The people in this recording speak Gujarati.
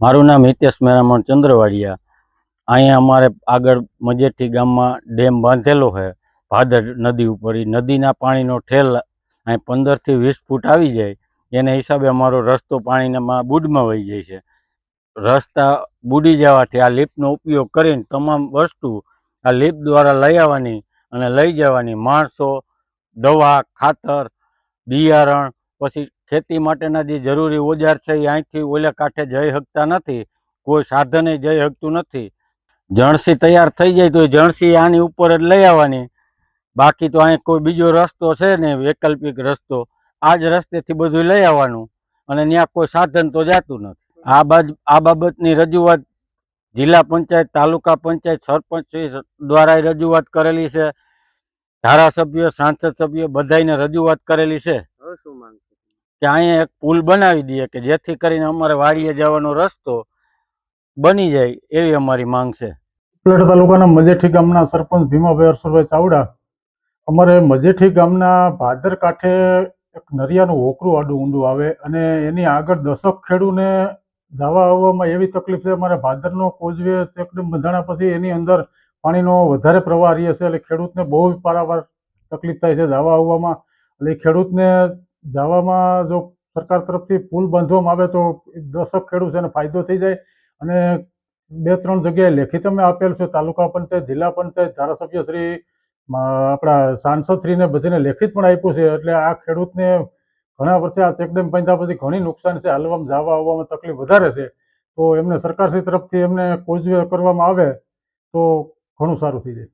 મારું નામ હિતેશ મેરામણ ચંદ્રવાડિયા. અહીંયા અમારે આગળ મજેઠી ગામમાં ડેમ બાંધેલો છે. ભાદર નદી ઉપર. એ નદીના પાણીનો ઠેલ અહીં પંદરથી વીસ ફૂટ આવી જાય. એને હિસાબે અમારો રસ્તો પાણીમાં બુડમાં વહી જાય છે. રસ્તા બુડી જવાથી આ લીપનો ઉપયોગ કરીને તમામ વસ્તુ આ લીપ દ્વારા લઈ આવવાની અને લઈ જવાની. માણસો, દવા, ખાતર, બિયારણ પછી ખેતી માટેના જે જરૂરી ઓજાર છે એ અહીંથી ઓલા કાંઠે જઈ શકતા નથી. કોઈ સાધને જઈ શકતું નથી. જણસી તૈયાર થઈ જાય તો એ જણસી આની ઉપર જ લઈ આવવાની. બાકી તો અહીં કોઈ બીજો રસ્તો છે ને વૈકલ્પિક રસ્તો, આ જ રસ્તેથી બધું લઈ આવવાનું અને ત્યાં કોઈ સાધન તો જાતું નથી. આ બાજ, આ બાબતની રજૂઆત જિલ્લા પંચાયત, તાલુકા પંચાયત, સરપંચ દ્વારા રજૂઆત કરેલી છે. ધારાસભ્ય, સાંસદ સભ્ય બધાયને રજૂઆત કરેલી છે. કે અહીંયા એક પુલ બનાવી દઈએ કે જેથી કરીને અમારે વાડીએ જવાનો રસ્તો બની જાય એવી અમારી માંગ છે. ઉપલેટા તાલુકાના મજેઠી ગામના સરપંચ ભીમાભાઈ અરસુરભાઈ ચાવડા, અમારે મજેઠી ગામના ભાદર કાંઠે એક નરિયાનું હોકરું આડું ઊંડું આવે અને એની આગળ દશક ખેડૂને જવા આવવામાં એવી તકલીફ છે. અમારે ભાદરનો કોજવે ચેકડેમ બંધાણા પછી એની અંદર પાણીનો વધારે પ્રવાહ રહે છે એટલે ખેડૂતને બહુ પારાવાર તકલીફ થાય છે જવા આવવામાં. એટલે ખેડૂતને જવામાં જો સરકાર તરફથી પુલ બાંધવામાં આવે તો દશક ખેડૂત એને ફાયદો થઈ જાય અને બે ત્રણ જગ્યાએ લેખિત અમે આપેલ છે, તાલુકા પંચાયત, જિલ્લા પંચાયત, ધારાસભ્ય શ્રી આપણા સાંસદ શ્રીને બધાને લેખિત પણ આપ્યું છે. એટલે આ ખેડૂતને ઘણા વર્ષે આ ચેકડેમ બાંધ્યા પછી ઘણી નુકસાન છે. હાલવામાં જવા આવવામાં તકલીફ વધારે છે. તો એમને સરકારશ્રી તરફથી એમને કોઝવે કરવામાં આવે તો ઘણું સારું થઈ જાય.